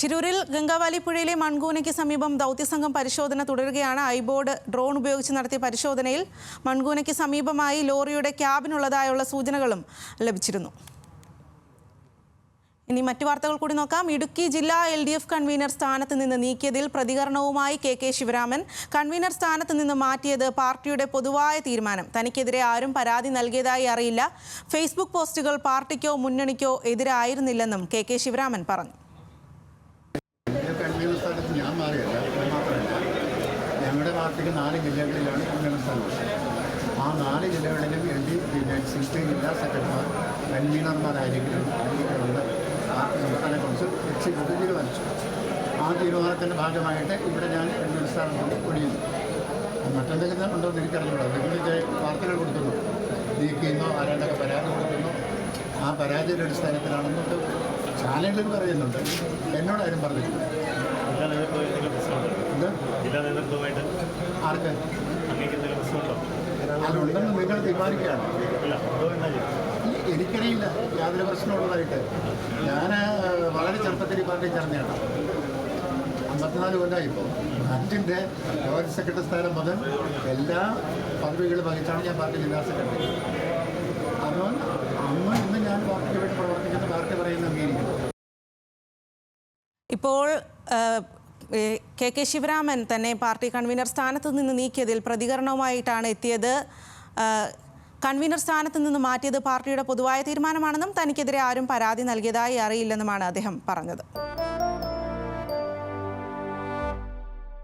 ശിരൂരിൽ ഗംഗാവാലി പുഴയിലെ മൺകൂനയ്ക്ക് സമീപം ദൗത്യസംഘം പരിശോധന തുടരുകയാണ്. ഐബോർഡ് ഡ്രോൺ ഉപയോഗിച്ച് നടത്തിയ പരിശോധനയിൽ മൺകൂനയ്ക്ക് സമീപമായി ലോറിയുടെ ക്യാബിനുള്ളതായുള്ള സൂചനകളും ലഭിച്ചിരുന്നു. ഇനി മറ്റു വാർത്തകൾ കൂടി നോക്കാം. ഇടുക്കി ജില്ലാ എൽ ഡി എഫ് കൺവീനർ സ്ഥാനത്ത് നിന്ന് നീക്കിയതിൽ പ്രതികരണവുമായി കെ കെ ശിവരാമൻ കൺവീനർ സ്ഥാനത്ത് നിന്ന് മാറ്റിയത് പാർട്ടിയുടെ പൊതുവായ തീരുമാനം. തനിക്കെതിരെ ആരും പരാതി നൽകിയതായി അറിയില്ല. ഫേസ്ബുക്ക് പോസ്റ്റുകൾ പാർട്ടിക്കോ മുന്നണിക്കോ എതിരായിരുന്നില്ലെന്നും കെ കെ ശിവരാമൻ പറഞ്ഞു. സ്ഥാനത്ത് ഞാൻ മാറിയല്ല മാത്രമല്ല. ഞങ്ങളുടെ പാർട്ടിക്ക് നാല് ജില്ലകളിലാണ് കൺവീനർ സ്ഥലം. ആ നാല് ജില്ലകളിലും എൽ ഡി പിന്നെ സി പി ജില്ലാ സെക്രട്ടറിമാർ കൺവീനർമാരായിരിക്കും പാർട്ടി സംസ്ഥാന കൗൺസിൽ എക്സിക്യൂട്ടീവ് തീരുമാനിച്ചു. ആ തീരുമാനത്തിന്റെ ഭാഗമായിട്ട് ഇവിടെ ഞാൻ എന്റെ സ്ഥാനം കൊണ്ട് ഒഴിയുന്നു. മറ്റെന്തെങ്കിലും ഉണ്ടോ എന്ന് എനിക്കറിഞ്ഞൂടാ എന്തെങ്കിലും വാർത്തകൾ കൊടുക്കുന്നു. നീക്കിയെന്നോ ആരാണ്ടൊക്കെ പരാതി കൊടുക്കുന്നു. ആ പരാതിയുടെ അടിസ്ഥാനത്തിലാണെന്നൊക്കെ ചാനലിൽ പറയുന്നുണ്ട്. എന്നോടാരും പറഞ്ഞിട്ടില്ല ജില്ലാ നേതൃത്വം എന്തെങ്കിലും പ്രശ്നമുണ്ടോ ഇത് നേതൃത്വമായിട്ട് ആർക്ക്? അങ്ങേക്ക് എന്തെങ്കിലും പ്രശ്നമുണ്ടോ അതുണ്ടെന്ന് നിങ്ങൾ തീരുമാനിക്കുകയാണ്. ഇല്ല എനിക്കറിയില്ല. യാതൊരു പ്രശ്നമുള്ളതായിട്ട്. ഞാൻ വളരെ ചെറുപ്പത്തിൽ ഈ പാർട്ടി ചേർന്നതാണ് അമ്പത്തിനാല് കൊല്ലമായി ഇപ്പോൾ അച്ഛന്റെ ഗവൺമെന്റ് സെക്രട്ടറി സ്ഥാനം മുതൽ എല്ലാ പദവികളും വഹിച്ചാണ് ഞാൻ പാർട്ടി ജില്ലാ സെക്രട്ടറി. അതുകൊണ്ട് അന്ന് ഇന്ന് ഞാൻ പാർട്ടിക്ക് വേണ്ടി പ്രവർത്തിക്കുന്ന പാർട്ടി പറയുന്ന അംഗീകരിക്കുന്നു. ഇപ്പോൾ കെ കെ ശിവരാമൻ തന്നെ പാർട്ടി കൺവീനർ സ്ഥാനത്ത് നിന്ന് നീക്കിയതിൽ പ്രതികരണവുമായിട്ടാണ് എത്തിയത്. കൺവീനർ സ്ഥാനത്ത് നിന്ന് മാറ്റിയത് പാർട്ടിയുടെ പൊതുവായ തീരുമാനമാണെന്നും തനിക്കെതിരെ ആരും പരാതി നൽകിയതായി അറിയില്ലെന്നുമാണ് അദ്ദേഹം പറഞ്ഞത്.